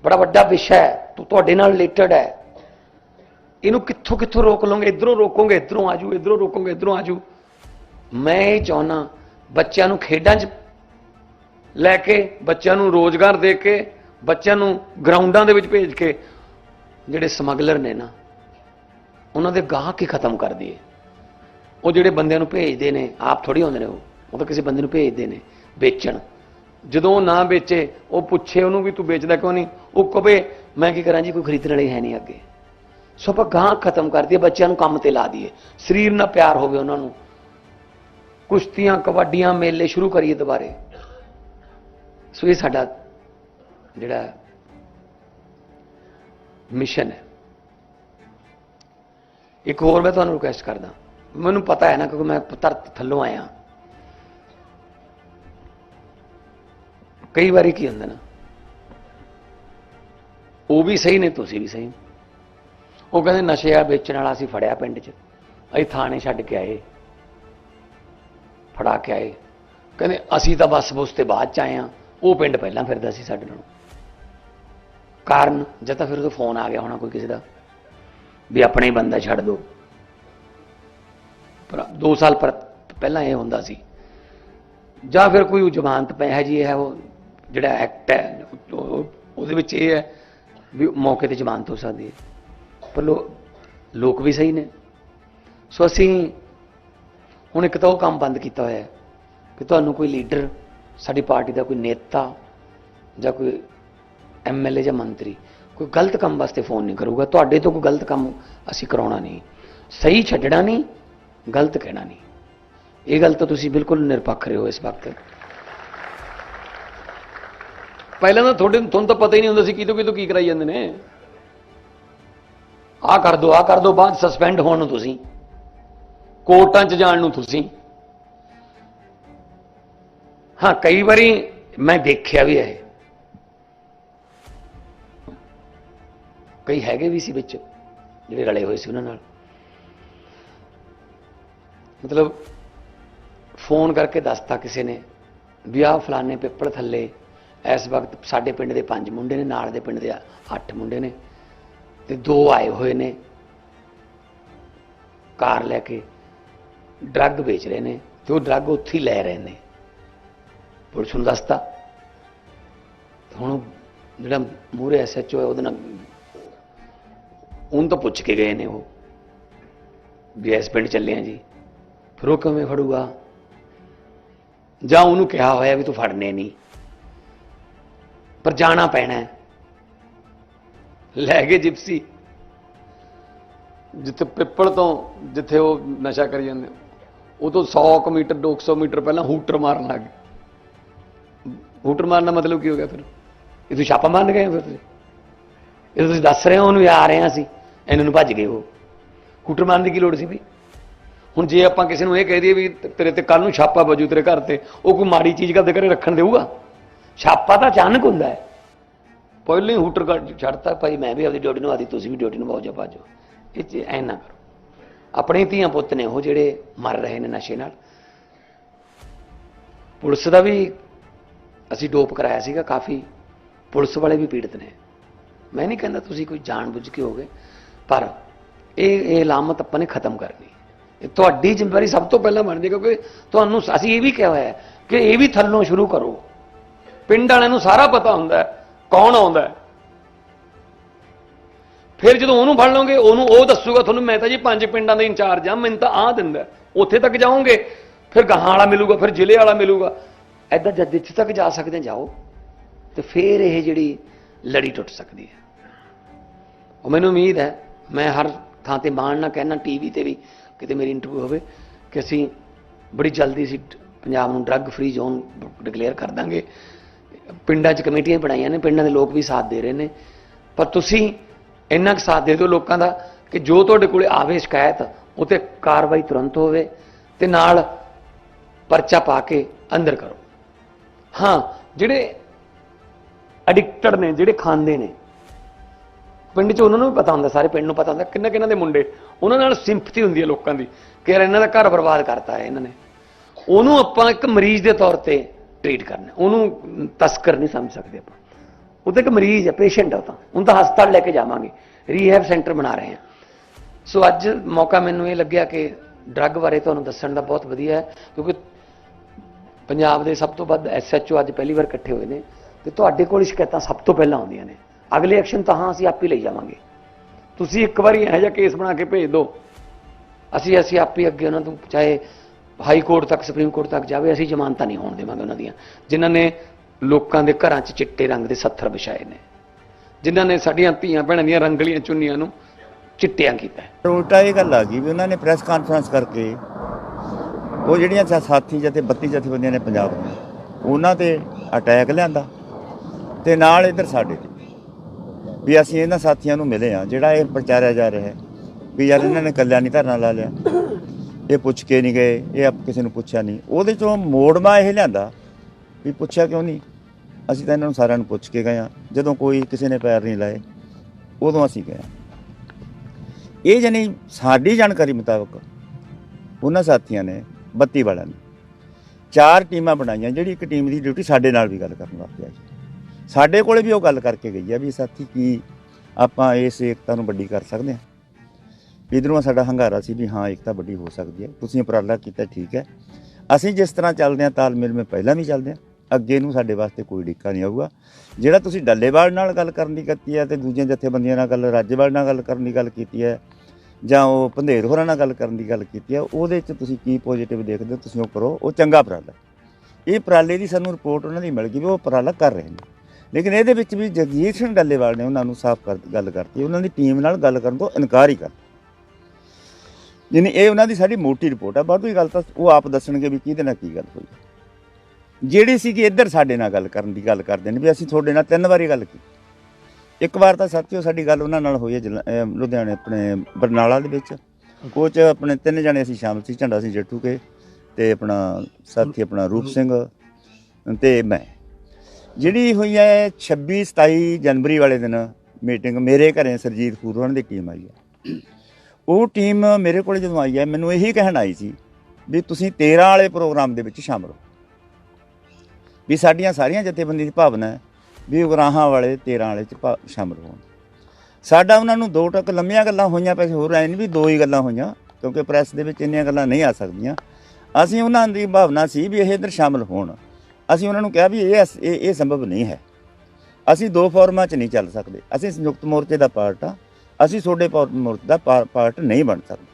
ਬੜਾ ਵੱਡਾ ਵਿਸ਼ਾ ਹੈ ਤੁਹਾਡੇ ਨਾਲ ਰਿਲੇਟਡ ਹੈ। ਇਹਨੂੰ ਕਿੱਥੋਂ ਕਿੱਥੋਂ ਰੋਕ ਲਓਗੇ? ਇਧਰੋਂ ਰੋਕੋਗੇ, ਇਧਰੋਂ ਆਜੂ ਇਧਰੋਂ ਰੋਕੋਗੇ, ਇਧਰੋਂ ਆਜੂ ਮੈਂ ਇਹ ਚਾਹਨਾ ਬੱਚਿਆਂ ਨੂੰ ਖੇਡਾਂ 'ਚ ਲੈ ਕੇ, ਬੱਚਿਆਂ ਨੂੰ ਰੋਜ਼ਗਾਰ ਦੇ ਕੇ, ਬੱਚਿਆਂ ਨੂੰ ਗਰਾਊਂਡਾਂ ਦੇ ਵਿੱਚ ਭੇਜ ਕੇ, ਜਿਹੜੇ ਸਮਗਲਰ ਨੇ ਨਾ ਉਹਨਾਂ ਦੇ ਗਾਹਕ ਹੀ ਖਤਮ ਕਰ ਦਈਏ। ਉਹ ਜਿਹੜੇ ਬੰਦਿਆਂ ਨੂੰ ਭੇਜਦੇ ਨੇ, ਆਪ ਥੋੜੀ ਹੁੰਦੇ ਨੇ ਉਹ। ਉਹ ਤਾਂ ਕਿਸੇ ਬੰਦੇ ਨੂੰ ਭੇਜਦੇ ਨੇ, ਵੇਚਣ। ਜਦੋਂ ਉਹ ਨਾ ਵੇਚੇ, ਉਹ ਪੁੱਛੇ ਉਹਨੂੰ ਵੀ ਤੂੰ ਵੇਚਦਾ ਕਿਉਂ ਨਹੀਂ? ਉਹ ਕਵੇ ਮੈਂ ਕੀ ਕਰਾਂ ਜੀ, ਕੋਈ ਖਰੀਦਣ ਵਾਲੇ ਹੈ ਨਹੀਂ ਅੱਗੇ। ਸੋ ਆਪਾਂ ਗਾਹਕ ਖਤਮ ਕਰ ਦਈਏ, ਬੱਚਿਆਂ ਨੂੰ ਕੰਮ ਤੇ ਲਾ ਦਈਏ। ਸਰੀਰ ਨਾਲ ਪਿਆਰ ਹੋਵੇ ਉਹਨਾਂ ਨੂੰ। ਕੁਸ਼ਤੀਆਂ, ਕਬੱਡੀਆਂ, ਮੇਲੇ ਸ਼ੁਰੂ ਕਰੀਏ ਦੁਬਾਰੇ। ਸੋ ਇਹ ਸਾਡਾ ਜਿਹੜਾ ਮਿਸ਼ਨ ਹੈ। ਇੱਕ ਹੋਰ ਮੈਂ ਤੁਹਾਨੂੰ ਰਿਕੁਐਸਟ ਕਰਦਾ। ਮੈਨੂੰ ਪਤਾ ਹੈ ਨਾ, ਕਿਉਂਕਿ ਮੈਂ ਧਰਤ ਥੱਲੋਂ ਆਇਆ। ਕਈ ਵਾਰੀ ਕੀ ਹੁੰਦਾ ਨਾ, ਉਹ ਵੀ ਸਹੀ ਨੇ, ਤੁਸੀਂ ਵੀ ਸਹੀ। ਉਹ ਕਹਿੰਦੇ ਨਸ਼ੇ ਆ ਵੇਚਣ ਵਾਲਾ, ਅਸੀਂ ਫੜਿਆ ਪਿੰਡ 'ਚ। ਅਸੀਂ ਥਾਣੇ ਛੱਡ ਕੇ ਆਏ। ਫੜਾ ਕੇ ਆਏ। ਕਹਿੰਦੇ ਅਸੀਂ ਤਾਂ ਬਸ ਬੁਸ ਤੇ ਬਾਅਦ ਚ ਆਏ ਆ ਉਹ ਪਿੰਡ ਪਹਿਲਾਂ ਫਿਰਦਾ ਸੀ ਸਾਡੇ ਨਾਲ। ਕਾਰਨ, ਜਦ ਤਾਂ ਫਿਰ ਉਹਦਾ ਫੋਨ ਆ ਗਿਆ ਹੋਣਾ ਕੋਈ ਕਿਸੇ ਦਾ। ਵੀ ਆਪਣੇ ਹੀ ਬੰਦਾ ਛੱਡ ਦਿਓ ਪਰ 2 ਸਾਲ ਪਹਿਲਾਂ ਇਹ ਹੁੰਦਾ ਸੀ। ਜਾਂ ਫਿਰ ਕੋਈ ਜ਼ਮਾਨਤ ਪੈ ਹੈ ਜੀ ਇਹ ਹੈ, ਉਹ ਜਿਹੜਾ ਐਕਟ ਹੈ, ਉਹ- ਉਹਦੇ ਵਿੱਚ ਇਹ ਹੈ ਵੀ ਮੌਕੇ ਤੇ ਜ਼ਮਾਨਤ ਹੋ ਸਕਦੀ ਹੈ। ਪਰ ਲੋਕ ਵੀ ਸਹੀ ਨੇ। ਸੋ ਅਸੀਂ ਹੁਣ ਇੱਕ ਤਾਂ ਉਹ ਕੰਮ ਬੰਦ ਕੀਤਾ ਹੋਇਆ ਹੈ ਕਿ ਤੁਹਾਨੂੰ ਕੋਈ ਲੀਡਰ, ਸਾਡੀ ਪਾਰਟੀ ਦਾ ਕੋਈ ਨੇਤਾ ਜਾਂ ਕੋਈ ਐਮਐਲਏ ਜਾਂ ਮੰਤਰੀ ਕੋਈ ਗਲਤ ਕੰਮ ਵਾਸਤੇ ਫੋਨ ਨਹੀਂ ਕਰੂਗਾ। ਤੁਹਾਡੇ ਤੋਂ ਕੋਈ ਗਲਤ ਕੰਮ ਅਸੀਂ ਕਰਾਉਣਾ ਨਹੀਂ। ਸਹੀ ਛੱਡਣਾ ਨਹੀਂ, ਗਲਤ ਕਹਿਣਾ ਨਹੀਂ। ਇਹ ਗੱਲ ਤਾਂ ਤੁਸੀਂ ਬਿਲਕੁਲ ਨਿਰਪੱਖ ਰਹੇ ਹੋ ਇਸ ਵਕਤ। ਪਹਿਲਾਂ ਤਾਂ ਤੁਹਾਡੇ ਤੁਹਾਨੂੰ ਤਾਂ ਪਤਾ ਹੀ ਨਹੀਂ ਹੁੰਦਾ ਸੀ ਕਿਤੋਂ ਕਿਤੋਂ ਕੀ ਕਰਾਈ ਜਾਂਦੇ ਨੇ। ਆਹ ਕਰ ਦੋ, ਆਹ ਕਰ ਦੋ, ਬਾਅਦ ਸਸਪੈਂਡ ਹੋਣ ਨੂੰ ਤੁਸੀਂ। ਕੋਰਟਾਂ 'ਚ ਜਾਣ ਨੂੰ ਤੁਸੀਂ। ਹਾਂ, ਕਈ ਵਾਰੀ ਮੈਂ ਦੇਖਿਆ ਵੀ ਹੈ ਕਈ ਹੈਗੇ ਵੀ ਸੀ ਵਿੱਚ, ਜਿਹੜੇ ਰਲੇ ਹੋਏ ਸੀ ਉਹਨਾਂ ਨਾਲ। ਮਤਲਬ ਫੋਨ ਕਰਕੇ ਦੱਸਤਾ ਕਿਸੇ ਨੇ ਵੀ ਆਹ ਫਲਾਣੇ ਪਿੱਪਲ ਥੱਲੇ, ਇਸ ਵਕਤ ਸਾਡੇ ਪਿੰਡ ਦੇ ਪੰਜ ਮੁੰਡੇ ਨੇ, ਨਾਲ ਦੇ ਪਿੰਡ ਦੇ ਅੱਠ ਮੁੰਡੇ ਨੇ ਤੇ ਦੋ ਆਏ ਹੋਏ ਨੇ। ਕਾਰ ਲੈ ਕੇ ਡਰੱਗ ਵੇਚ ਰਹੇ ਨੇ ਤੇ ਉਹ ਡਰੱਗ ਉੱਥੇ ਹੀ ਲੈ ਰਹੇ ਨੇ। ਪੁਲਿਸ ਨੂੰ ਦੱਸਤਾ। ਹੁਣ ਜਿਹੜਾ ਮੂਰੇ ਐਸਐਚਓ ਹੈ, ਉਹਦੇ ਨਾਲ ਉਹਨੂੰ ਤਾਂ ਪੁੱਛ ਕੇ ਗਏ ਨੇ ਉਹ ਵੀ ਇਸ ਪਿੰਡ ਚੱਲੇ ਆ ਜੀ। ਫਿਰ ਉਹ ਕਿਵੇਂ ਫੜੂਗਾ? ਜਾਂ ਉਹਨੂੰ ਕਿਹਾ ਹੋਇਆ ਵੀ ਤੂੰ ਫੜਨੇ ਨਹੀਂ। ਪਰ ਜਾਣਾ ਪੈਣਾ ਹੈ। ਲੈ ਗਏ ਜਿਪਸੀ। ਜਿੱਥੇ ਪਿੱਪਲ ਤੋਂ ਜਿੱਥੇ ਉਹ ਨਸ਼ਾ ਕਰੀ ਜਾਂਦੇ ਉਹ ਤੋਂ 100 ਕੁ ਮੀਟਰ 200 ਮੀਟਰ ਪਹਿਲਾਂ ਹੂਟਰ ਮਾਰਨ ਲੱਗ ਗਏ। ਹੂਟਰ ਮਾਰਨ ਦਾ ਮਤਲਬ ਕੀ ਹੋ ਗਿਆ ਫਿਰ? ਇਹ ਤੁਸੀਂ ਛਾਪਾ ਮਾਰਨ ਗਏ ਫਿਰ ਤੁਸੀਂ? ਇਹ ਤੁਸੀਂ ਦੱਸ ਰਹੇ ਹੋ ਉਹਨੂੰ ਵੀ ਆ ਰਹੇ ਹਾਂ ਅਸੀਂ। ਇਹਨਾਂ ਨੂੰ ਭੱਜ ਗਏ ਉਹ। ਹੂਟਰ ਮਾਰਨ ਦੀ ਕੀ ਲੋੜ ਸੀ ਵੀ? ਹੁਣ ਜੇ ਆਪਾਂ ਕਿਸੇ ਨੂੰ ਇਹ ਕਹਿ ਦਈਏ ਵੀ ਤੇਰੇ ਤੇ ਕੱਲ ਨੂੰ ਛਾਪਾ ਵਜੂ ਤੇਰੇ ਘਰ ਤੇ, ਉਹ ਕੋਈ ਮਾੜੀ ਚੀਜ਼ ਕਰਦੇ ਘਰੇ ਰੱਖਣ ਦੇਊਗਾ? ਛਾਪਾ ਤਾਂ ਅਚਾਨਕ ਹੁੰਦਾ ਹੈ। ਪਹਿਲਾਂ ਹੀ ਹੂਟਰ ਕੱਢ ਛੱਡਤਾ, ਭਾਈ ਮੈਂ ਵੀ ਆਪਦੀ ਡਿਊਟੀ ਨੂੰ ਆਦੀ ਤੁਸੀਂ ਵੀ ਡਿਊਟੀ ਨੂੰ ਜਾ ਭਾਜੋ। ਇਹ ਚ ਐ ਨਾ ਕਰੋ। ਆਪਣੇ ਧੀਆਂ ਪੁੱਤ ਨੇ ਉਹ ਜਿਹੜੇ ਮਰ ਰਹੇ ਨੇ ਨਸ਼ੇ ਨਾਲ। ਪੁਲਿਸ ਦਾ ਵੀ ਅਸੀਂ ਡੋਪ ਕਰਾਇਆ ਸੀਗਾ, ਕਾਫੀ ਪੁਲਿਸ ਵਾਲੇ ਵੀ ਪੀੜਤ ਨੇ। ਮੈਂ ਨਹੀਂ ਕਹਿੰਦਾ ਤੁਸੀਂ ਕੋਈ ਜਾਣਬੁੱਝ ਕੇ ਹੋਗੇ। ਪਰ ਇਹ ਇਹ ਲਾਮਤ ਆਪਾਂ ਨੇ ਖਤਮ ਕਰਨੀ। ਇਹ ਤੁਹਾਡੀ ਜ਼ਿੰਮੇਵਾਰੀ ਸਭ ਤੋਂ ਪਹਿਲਾਂ ਬਣਦੀ ਕਿਉਂਕਿ ਤੁਹਾਨੂੰ ਅਸੀਂ ਇਹ ਵੀ ਕਿਹਾ ਹੋਇਆ ਕਿ ਇਹ ਵੀ ਥੱਲੋਂ ਸ਼ੁਰੂ ਕਰੋ। ਪਿੰਡ ਵਾਲਿਆਂ ਨੂੰ ਸਾਰਾ ਪਤਾ ਹੁੰਦਾ ਕੌਣ ਆਉਂਦਾ ਫਿਰ ਜਦੋਂ ਉਹਨੂੰ ਫੜ ਲਓਗੇ, ਉਹਨੂੰ ਉਹ ਦੱਸੂਗਾ ਤੁਹਾਨੂੰ, ਮੈਂ ਤਾਂ ਜੀ ਪੰਜ ਪਿੰਡਾਂ ਦਾ ਇੰਚਾਰਜ ਆ ਮੈਨੂੰ ਤਾਂ ਆਹ ਦਿੰਦਾ ਉੱਥੇ ਤੱਕ ਜਾਓਗੇ, ਫਿਰ ਗਾਹਾਂ ਵਾਲਾ ਮਿਲੂਗਾ, ਫਿਰ ਜ਼ਿਲ੍ਹੇ ਵਾਲਾ ਮਿਲੂਗਾ। ਐਦਾਂ ਜਦ ਜਿੱਥੇ ਤੱਕ ਜਾ ਸਕਦੇ ਜਾਓ। ਤੇ ਫਿਰ ਇਹ ਜਿਹੜੀ ਲੜੀ ਟੁੱਟ ਸਕਦੀ ਹੈ। ਉਹ ਮੈਨੂੰ ਉਮੀਦ ਹੈ ਮੈਂ ਹਰ ਥਾਂ ਤੇ ਮਾਣ ਨਾ ਕਹਿਣਾ ਟੀਵੀ ਤੇ ਵੀ ਕਿਤੇ ਮੇਰੀ ਇੰਟਰਵਿਊ ਹੋਵੇ, ਕਿ ਅਸੀਂ ਬੜੀ ਜਲਦੀ ਅਸੀਂ ਪੰਜਾਬ ਨੂੰ ਡਰੱਗ ਫ੍ਰੀ ਜ਼ੋਨ ਡਿਕਲੇਅਰ ਕਰ ਦਾਂਗੇ। ਪਿੰਡਾਂ 'ਚ ਕਮੇਟੀਆਂ ਬਣਾਈਆਂ ਨੇ, ਪਿੰਡਾਂ ਦੇ ਲੋਕ ਵੀ ਸਾਥ ਦੇ ਰਹੇ ਨੇ। ਪਰ ਤੁਸੀਂ ਇੰਨਾ ਕੁ ਸਾਥ ਦੇ ਦਿਓ ਲੋਕਾਂ ਦਾ ਕਿ ਜੋ ਤੁਹਾਡੇ ਕੋਲੇ ਆਵੇ ਸ਼ਿਕਾਇਤ, ਉਹ ਉਤੇ ਕਾਰਵਾਈ ਤੁਰੰਤ ਹੋਵੇ ਤੇ ਨਾਲ ਪਰਚਾ ਪਾ ਕੇ ਅੰਦਰ ਕਰੋ। ਹਾਂ, ਜਿਹੜੇ ਐਡਿਕਟਡ ਨੇ, ਜਿਹੜੇ ਖਾਂਦੇ ਨੇ ਪਿੰਡ 'ਚ ਉਹਨਾਂ ਨੂੰ ਵੀ ਪਤਾ ਹੁੰਦਾ, ਸਾਰੇ ਪਿੰਡ ਨੂੰ ਪਤਾ ਹੁੰਦਾ, ਕਿੰਨਾ ਕਿੰਨਾ ਦੇ ਮੁੰਡੇ। ਉਹਨਾਂ ਨਾਲ ਸਿੰਪਥੀ ਹੁੰਦੀ ਹੈ ਲੋਕਾਂ ਦੀ ਕਿ ਯਾਰ ਇਹਨਾਂ ਦਾ ਘਰ ਬਰਬਾਦ ਕਰਤਾ ਹੈ ਇਹਨਾਂ ਨੇ। ਉਹਨੂੰ ਆਪਾਂ ਇੱਕ ਮਰੀਜ਼ ਦੇ ਤੌਰ ਤੇ ਟ੍ਰੀਟ ਕਰਨਾ ਉਹਨੂੰ ਤਸਕਰ ਨਹੀਂ ਸਮਝ ਸਕਦੇ ਆਪਾਂ। ਉਹ ਤਾਂ ਇੱਕ ਮਰੀਜ਼ ਹੈ ਪੇਸ਼ੈਂਟ ਹੈ ਉਹ ਤਾਂ। ਉਹਨੂੰ ਤਾਂ ਹਸਪਤਾਲ ਲੈ ਕੇ ਜਾਵਾਂਗੇ। ਰੀਹੈਬ ਸੈਂਟਰ ਬਣਾ ਰਹੇ ਹਾਂ। ਸੋ ਅੱਜ ਮੌਕਾ ਮੈਨੂੰ ਇਹ ਲੱਗਿਆ ਕਿ ਡਰੱਗ ਬਾਰੇ ਤੁਹਾਨੂੰ ਦੱਸਣ ਦਾ ਬਹੁਤ ਵਧੀਆ ਹੈ, ਕਿਉਂਕਿ ਪੰਜਾਬ ਦੇ ਸਭ ਤੋਂ ਵੱਧ ਐਸਐਚਓ ਅੱਜ ਪਹਿਲੀ ਵਾਰ ਇਕੱਠੇ ਹੋਏ ਨੇ ਤੇ ਤੁਹਾਡੇ ਕੋਲ ਸ਼ਿਕਾਇਤਾਂ ਸਭ ਤੋਂ ਪਹਿਲਾਂ ਆਉਂਦੀਆਂ ਨੇ। ਅਗਲੇ ਐਕਸ਼ਨ ਤਾਂ ਹਾਂ ਅਸੀਂ ਆਪ ਹੀ ਲਈ ਜਾਵਾਂਗੇ। ਤੁਸੀਂ ਇੱਕ ਵਾਰੀ ਇਹੋ ਜਿਹਾ ਕੇਸ ਬਣਾ ਕੇ ਭੇਜ ਦਿਓ। ਅਸੀਂ ਅਸੀਂ ਆਪ ਹੀ ਅੱਗੇ ਉਹਨਾਂ ਤੋਂ ਚਾਹੇ ਹਾਈ ਕੋਰਟ ਤੱਕ, ਸੁਪਰੀਮ ਕੋਰਟ ਤੱਕ ਜਾਵੇ, ਅਸੀਂ ਜ਼ਮਾਨਤਾਂ ਨਹੀਂ ਹੋਣ ਦੇਵਾਂਗੇ ਉਹਨਾਂ ਦੀਆਂ। ਜਿਨ੍ਹਾਂ ਨੇ ਲੋਕਾਂ ਦੇ ਘਰਾਂ 'ਚ ਚਿੱਟੇ ਰੰਗ ਦੇ ਸੱਥਰ ਵਿਛਾਏ ਨੇ। ਜਿਨ੍ਹਾਂ ਨੇ ਸਾਡੀਆਂ ਧੀਆਂ ਭੈਣਾਂ ਦੀਆਂ ਰੰਗਲੀਆਂ ਚੁੰਨੀਆਂ ਨੂੰ ਚਿੱਟਿਆਂ ਕੀਤਾ ਉਲਟਾ ਇਹ ਗੱਲ ਆ ਗਈ ਵੀ ਉਹਨਾਂ ਨੇ ਪ੍ਰੈਸ ਕਾਨਫਰੰਸ ਕਰਕੇ ਉਹ ਜਿਹੜੀਆਂ ਸਾਥੀ ਜਥੇ 32 ਜਥੇਬੰਦੀਆਂ ਨੇ ਪੰਜਾਬ ਦੀਆਂ ਉਹਨਾਂ ਤੇ ਅਟੈਕ ਲਿਆਂਦਾ ਤੇ ਨਾਲ ਇੱਧਰ ਸਾਡੇ ਤੇ। ਵੀ ਅਸੀਂ ਇਹਨਾਂ ਸਾਥੀਆਂ ਨੂੰ ਮਿਲੇ ਆ ਜਿਹੜਾ ਇਹ ਪ੍ਰਚਾਰਿਆ ਜਾ ਰਿਹਾ ਹੈ, ਵੀ ਯਾਰ ਇਹਨਾਂ ਨੇ ਕੱਲਿਆਂ ਨਹੀਂ ਧਰਨਾ ਲਾ ਲਿਆ। ਇਹ ਪੁੱਛ ਕੇ ਨਹੀਂ ਗਏ, ਇਹ ਆਪ ਕਿਸੇ ਨੂੰ ਪੁੱਛਿਆ ਨਹੀਂ। ਉਹਦੇ ਚੋਂ ਮੋੜਮਾ ਇਹ ਲਿਆਂਦਾ ਵੀ ਪੁੱਛਿਆ ਕਿਉਂ ਨਹੀਂ? ਅਸੀਂ ਤਾਂ ਇਹਨਾਂ ਨੂੰ ਸਾਰਿਆਂ ਨੂੰ ਪੁੱਛ ਕੇ ਗਏ ਆ ਜਦੋਂ ਕੋਈ ਕਿਸੇ ਨੇ ਪੈਰ ਨਹੀਂ ਲਾਏ, ਉਦੋਂ ਅਸੀਂ ਗਏ ਹਾਂ। ਇਹ ਜਾਨੀ ਸਾਡੀ ਜਾਣਕਾਰੀ ਮੁਤਾਬਕ ਉਹਨਾਂ ਸਾਥੀਆਂ ਨੇ 32 ਵਾਲਿਆਂ ਨੇ ਚਾਰ ਟੀਮਾਂ ਬਣਾਈਆਂ, ਜਿਹੜੀ ਇੱਕ ਟੀਮ ਦੀ ਡਿਊਟੀ ਸਾਡੇ ਨਾਲ ਵੀ ਗੱਲ ਕਰਨ ਵਾਸਤੇ ਆਈ ਸਾਡੇ ਕੋਲੇ ਵੀ ਉਹ ਗੱਲ ਕਰਕੇ ਗਈ ਆ ਵੀ ਸਾਥੀ ਕੀ ਆਪਾਂ ਇਸ ਏਕਤਾ ਨੂੰ ਵੱਡੀ ਕਰ ਸਕਦੇ ਹਾਂ। ਇਧਰੋਂ ਸਾਡਾ ਹੰਗਾਰਾ ਸੀ ਵੀ ਹਾਂ, ਏਕਤਾ ਵੱਡੀ ਹੋ ਸਕਦੀ ਹੈ। ਤੁਸੀਂ ਉਪਰਾਲਾ ਕੀਤਾ, ਠੀਕ ਹੈ। ਅਸੀਂ ਜਿਸ ਤਰ੍ਹਾਂ ਚੱਲਦੇ ਹਾਂ, ਤਾਲਮੇਲ ਵਿੱਚ ਪਹਿਲਾਂ ਵੀ ਚੱਲਦੇ ਹਾਂ, ਅੱਗੇ ਨੂੰ ਸਾਡੇ ਵਾਸਤੇ ਕੋਈ ਡਿੱਕਾ ਨਹੀਂ ਆਊਗਾ। ਜਿਹੜਾ ਤੁਸੀਂ ਡੱਲੇਵਾਲ ਨਾਲ ਗੱਲ ਕਰਨ ਦੀ ਕੀਤੀ ਹੈ ਤੇ ਦੂਜੀਆਂ ਜਥੇਬੰਦੀਆਂ ਨਾਲ ਗੱਲ, ਰਾਜੇਵਾਲ ਨਾਲ ਗੱਲ ਕਰਨ ਦੀ ਗੱਲ ਕੀਤੀ ਹੈ, ਜਾਂ ਉਹ ਪੰਧੇਰ ਹੋਰਾਂ ਨਾਲ ਗੱਲ ਕਰਨ ਦੀ ਗੱਲ ਕੀਤੀ ਹੈ, ਉਹਦੇ 'ਚ ਤੁਸੀਂ ਕੀ ਪੋਜ਼ਿਟਿਵ ਦੇਖਦੇ ਹੋ, ਤੁਸੀਂ ਉਹ ਕਰੋ, ਉਹ ਚੰਗਾ ਉਪਰਾਲਾ ਇਹ ਉਪਰਾਲੇ ਦੀ ਸਾਨੂੰ ਰਿਪੋਰਟ ਉਹਨਾਂ ਦੀ ਮਿਲ ਗਈ ਵੀ ਉਹ ਉਪਰਾਲਾ ਕਰ ਰਹੇ ਨੇ। ਲੇਕਿਨ ਇਹਦੇ ਵਿੱਚ ਵੀ ਜਗਜੀਤ ਸਿੰਘ ਡੱਲੇਵਾਲ ਨੇ ਉਹਨਾਂ ਨੂੰ ਸਾਫ਼ ਕਰ ਗੱਲ ਕਰਤੀ। ਉਹਨਾਂ ਦੀ ਟੀਮ ਨਾਲ ਗੱਲ ਕਰਨ ਤੋਂ ਇਨਕਾਰ ਹੀ ਕਰ ਯਾਨੀ ਇਹ ਉਹਨਾਂ ਦੀ ਸਾਡੀ ਮੋਟੀ ਰਿਪੋਰਟ ਆ। ਬਾਅਦ ਦੀ ਗੱਲ ਤਾਂ ਉਹ ਆਪ ਦੱਸਣਗੇ ਵੀ ਕਿਹਦੇ ਨਾਲ ਕੀ ਗੱਲ ਹੋਈ। ਜਿਹੜੀ ਸੀ ਕਿ ਇੱਧਰ ਸਾਡੇ ਨਾਲ ਗੱਲ ਕਰਨ ਦੀ ਗੱਲ ਕਰਦੇ ਨੇ ਵੀ ਅਸੀਂ ਤੁਹਾਡੇ ਨਾਲ ਤਿੰਨ ਵਾਰੀ ਗੱਲ ਕੀਤੀ। ਇੱਕ ਵਾਰ ਤਾਂ ਸਾਥੀਓ ਸਾਡੀ ਗੱਲ ਉਹਨਾਂ ਨਾਲ ਹੋਈ ਹੈ ਲੁਧਿਆਣੇ ਆਪਣੇ ਬਰਨਾਲਾ ਦੇ ਵਿੱਚ। ਉਹ 'ਚ ਆਪਣੇ ਤਿੰਨ ਜਣੇ ਅਸੀਂ ਸ਼ਾਮਲ ਸੀ ਝੰਡਾ ਸਿੰਘ ਜੱਟੂ ਕੇ ਤੇ ਆਪਣਾ ਸਾਥੀ ਆਪਣਾ ਰੂਪ ਸਿੰਘ ਤੇ ਮੈਂ। ਜਿਹੜੀ ਹੋਈ ਹੈ 26 27 ਜਨਵਰੀ ਵਾਲੇ ਦਿਨ ਮੀਟਿੰਗ ਮੇਰੇ ਘਰੇ ਸਰਜੀਤ ਖੂਰ ਉਹਨਾਂ ਦੀ ਟੀਮ ਆਈ ਹੈ। ਉਹ ਟੀਮ ਮੇਰੇ ਕੋਲ ਜਦੋਂ ਆਈ ਹੈ, ਮੈਨੂੰ ਇਹੀ ਕਹਿਣ ਆਈ ਸੀ ਵੀ ਤੁਸੀਂ 13 ਵਾਲੇ ਪ੍ਰੋਗਰਾਮ ਦੇ ਵਿੱਚ ਸ਼ਾਮਲ ਹੋ। ਵੀ ਸਾਡੀਆਂ ਸਾਰੀਆਂ ਜਥੇਬੰਦੀ ਦੀ ਭਾਵਨਾ ਹੈ ਵੀ ਉਗਰਾਹਾਂ ਵਾਲੇ 13 ਵਾਲੇ ਚ ਭਾ- ਸ਼ਾਮਲ ਹੋਣ। ਸਾਡਾ ਉਹਨਾਂ ਨੂੰ ਦੋ ਟੱਕ ਲੰਮੀਆਂ ਗੱਲਾਂ ਹੋਈਆਂ, ਪੈਸੇ ਹੋਰ ਐ ਨਹੀਂ ਵੀ ਦੋ ਹੀ ਗੱਲਾਂ ਹੋਈਆਂ, ਕਿਉਂਕਿ ਪ੍ਰੈਸ ਦੇ ਵਿੱਚ ਇੰਨੀਆਂ ਗੱਲਾਂ ਨਹੀਂ ਆ ਸਕਦੀਆਂ। ਅਸੀਂ ਉਹਨਾਂ ਦੀ ਭਾਵਨਾ ਸੀ ਵੀ ਇਹ ਇੱਧਰ ਸ਼ਾਮਲ ਹੋਣ। ਅਸੀਂ ਉਹਨਾਂ ਨੂੰ ਕਿਹਾ ਵੀ ਇਹ ਅਸ- ਇਹ ਇਹ ਸੰਭਵ ਨਹੀਂ ਹੈ। ਅਸੀਂ ਦੋ ਫੋਰਮਾਂ 'ਚ ਨਹੀਂ ਚੱਲ ਸਕਦੇ। ਅਸੀਂ ਸੰਯੁਕਤ ਮੋਰਚੇ ਦਾ ਪਾਰਟ ਆ ਅਸੀਂ ਤੁਹਾਡੇ ਪਾ- ਮੋਰਚੇ ਦਾ ਪਾ- ਪਾਰਟ ਨਹੀਂ ਬਣ ਸਕਦੇ।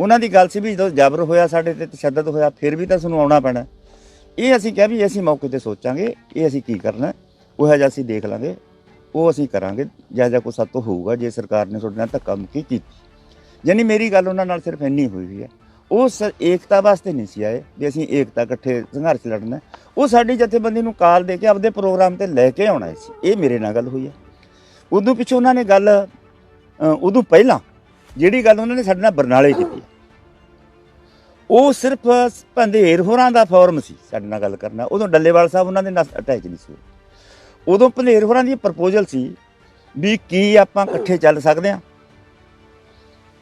ਉਹਨਾਂ ਦੀ ਗੱਲ ਸੀ ਵੀ ਜਦੋਂ ਜ਼ਬਰ ਹੋਇਆ ਸਾਡੇ ਤੇ, ਤਸ਼ੱਦਦ ਹੋਇਆ, ਫਿਰ ਵੀ ਤਾਂ ਸਾਨੂੰ ਆਉਣਾ ਪੈਣਾ। ਇਹ ਅਸੀਂ ਕਿਹਾ ਵੀ ਅਸੀਂ ਮੌਕੇ ਤੇ ਸੋਚਾਂਗੇ, ਇਹ ਅਸੀਂ ਕੀ ਕਰਨਾ ਉਹ ਜਿਹਾ ਅਸੀਂ ਦੇਖ ਲਾਂਗੇ। ਉਹ ਅਸੀਂ ਕਰਾਂਗੇ। ਜਾਂ ਜਾਂ ਕੋਈ ਸਾਤੋਂ ਹੋਊਗਾ, ਜੇ ਸਰਕਾਰ ਨੇ ਤੁਹਾਡੇ ਨਾਲ ਧੱਕਾ ਮੁੱਕੀ ਕੀਤੀ। ਯਾਨੀ ਮੇਰੀ ਗੱਲ ਉਹਨਾਂ ਨਾਲ ਸਿਰਫ ਇੰਨੀ ਹੋਈ ਹੋਈ ਹੈ। ਉਹ ਸਰ ਏਕਤਾ ਵਾਸਤੇ ਨਹੀਂ ਸੀ ਆਏ, ਵੀ ਅਸੀਂ ਏਕਤਾ ਇਕੱਠੇ ਸੰਘਰਸ਼ ਲੜਨਾ। ਉਹ ਸਾਡੀ ਜਥੇਬੰਦੀ ਨੂੰ ਕਾਲ ਦੇ ਕੇ ਆਪਦੇ ਪ੍ਰੋਗਰਾਮ ਤੇ ਲੈ ਕੇ ਆਉਣਾ ਸੀ। ਇਹ ਮੇਰੇ ਨਾਲ ਗੱਲ ਹੋਈ ਹੈ ਉਦੋਂ ਪਿੱਛੋਂ ਉਹਨਾਂ ਨੇ ਗੱਲ ਉਦੋਂ ਪਹਿਲਾਂ ਜਿਹੜੀ ਗੱਲ ਉਹਨਾਂ ਨੇ ਸਾਡੇ ਨਾਲ ਬਰਨਾਲੇ ਕੀਤੀ ਉਹ ਸਿਰਫ ਪੰਧੇਰ ਹੋਰਾਂ ਦਾ ਫੋਰਮ ਸੀ ਸਾਡੇ ਨਾਲ ਗੱਲ ਕਰਨਾ। ਉਦੋਂ ਡੱਲੇਵਾਲ ਸਾਹਿਬ ਉਹਨਾਂ ਦੇ ਨਾਲ ਅਟੈਚ ਨਹੀਂ ਸੀ ਉਦੋਂ ਭੰਦੇਰ ਹੋਰਾਂ ਦੀ ਪ੍ਰਪੋਜ਼ਲ ਸੀ ਵੀ ਕੀ ਆਪਾਂ ਇਕੱਠੇ ਚੱਲ ਸਕਦੇ ਹਾਂ।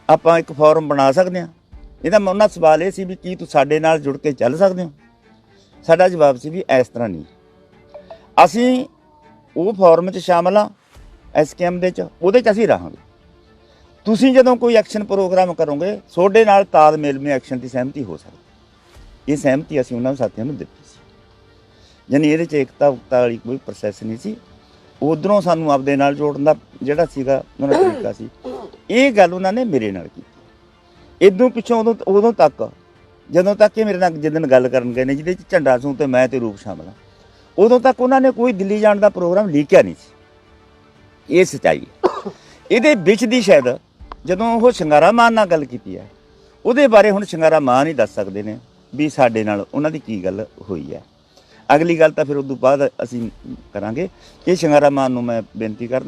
ਆਪਾਂ ਇੱਕ ਫੋਰਮ ਬਣਾ ਸਕਦੇ ਹਾਂ। ਇਹਦਾ ਮ- ਉਹਨਾਂ ਸਵਾਲ ਇਹ ਸੀ ਵੀ ਕੀ ਤੁਸੀਂ ਸਾਡੇ ਨਾਲ ਜੁੜ ਕੇ ਚੱਲ ਸਕਦੇ ਹੋ? ਸਾਡਾ ਜਵਾਬ ਸੀ ਵੀ ਇਸ ਤਰ੍ਹਾਂ ਨਹੀਂ। ਅਸੀਂ ਉਹ ਫੋਰਮ 'ਚ ਸ਼ਾਮਲ ਆ ਐਸਕੇਐਮ ਦੇ 'ਚ, ਉਹਦੇ 'ਚ ਅਸੀਂ ਰਹਾਂਗੇ। ਤੁਸੀਂ ਜਦੋਂ ਕੋਈ ਐਕਸ਼ਨ ਪ੍ਰੋਗਰਾਮ ਕਰੋਗੇ, ਤੁਹਾਡੇ ਨਾਲ ਤਾਲਮੇਲ ਮੇ ਐਕਸ਼ਨ ਦੀ ਸਹਿਮਤੀ ਹੋ ਸਕਦੀ ਇਹ ਸਹਿਮਤੀ ਅਸੀਂ ਉਹਨਾਂ ਸਾਥੀਆਂ ਨੂੰ ਦਿੱਤੀ ਸੀ। ਯਾਨੀ ਇਹਦੇ 'ਚ ਏਕਤਾ, ਉਕਤਾ ਵਾਲੀ ਕੋਈ ਪ੍ਰੋਸੈਸ ਨਹੀਂ ਸੀ। ਉਧਰੋਂ ਸਾਨੂੰ ਆਪਦੇ ਨਾਲ ਜੋੜਨ ਦਾ ਜਿਹੜਾ ਸੀਗਾ, ਉਹਨਾਂ ਦਾ ਤਰੀਕਾ ਸੀ। ਇਹ ਗੱਲ ਉਹਨਾਂ ਨੇ ਮੇਰੇ ਨਾਲ ਕੀਤੀ। ਇਦੋਂ ਪਿੱਛੋਂ ਉਦੋਂ ਉਦੋਂ ਤੱਕ, ਜਦੋਂ ਤੱਕ ਇਹ ਮੇਰੇ ਨਾਲ ਜਿੱਦਣ ਗੱਲ ਕਰਨ ਗਏ ਨੇ, ਜਿਹਦੇ 'ਚ ਝੰਡਾ ਸੂ ਤੇ ਮੈਂ ਤੇ ਰੂਪ ਸ਼ਾਮਲ ਹਾਂ, ਉਦੋਂ ਤੱਕ ਉਹਨਾਂ ਨੇ ਕੋਈ ਦਿੱਲੀ ਜਾਣ ਦਾ ਪ੍ਰੋਗਰਾਮ ਲੀਕਿਆ ਨਹੀਂ ਸੀ। ਇਹ ਸੱਚਾਈ ਇਹਦੇ ਵਿੱਚ ਦੀ ਸ਼ਾਇਦ ਜਦੋਂ ਉਹ ਸ਼ਿੰਗਾਰਾ ਮਾਨ ਨਾਲ ਗੱਲ ਕੀਤੀ ਹੈ, ਉਹਦੇ ਬਾਰੇ ਹੁਣ ਸ਼ਿੰਗਾਰਾ ਮਾਨ ਹੀ ਦੱਸ ਸਕਦੇ ਨੇ ਵੀ ਸਾਡੇ ਨਾਲ ਉਹਨਾਂ ਦੀ ਕੀ ਗੱਲ ਹੋਈ ਹੈ। ਅਗਲੀ ਗੱਲ ਤਾਂ ਫਿਰ ਉਸ ਤੋਂ ਬਾਅਦ ਅਸੀਂ ਕਰਾਂਗੇ ਇਹ ਸ਼ਿੰਗਾਰਾ ਮਾਨ ਨੂੰ ਮੈਂ ਬੇਨਤੀ ਕਰਦਾ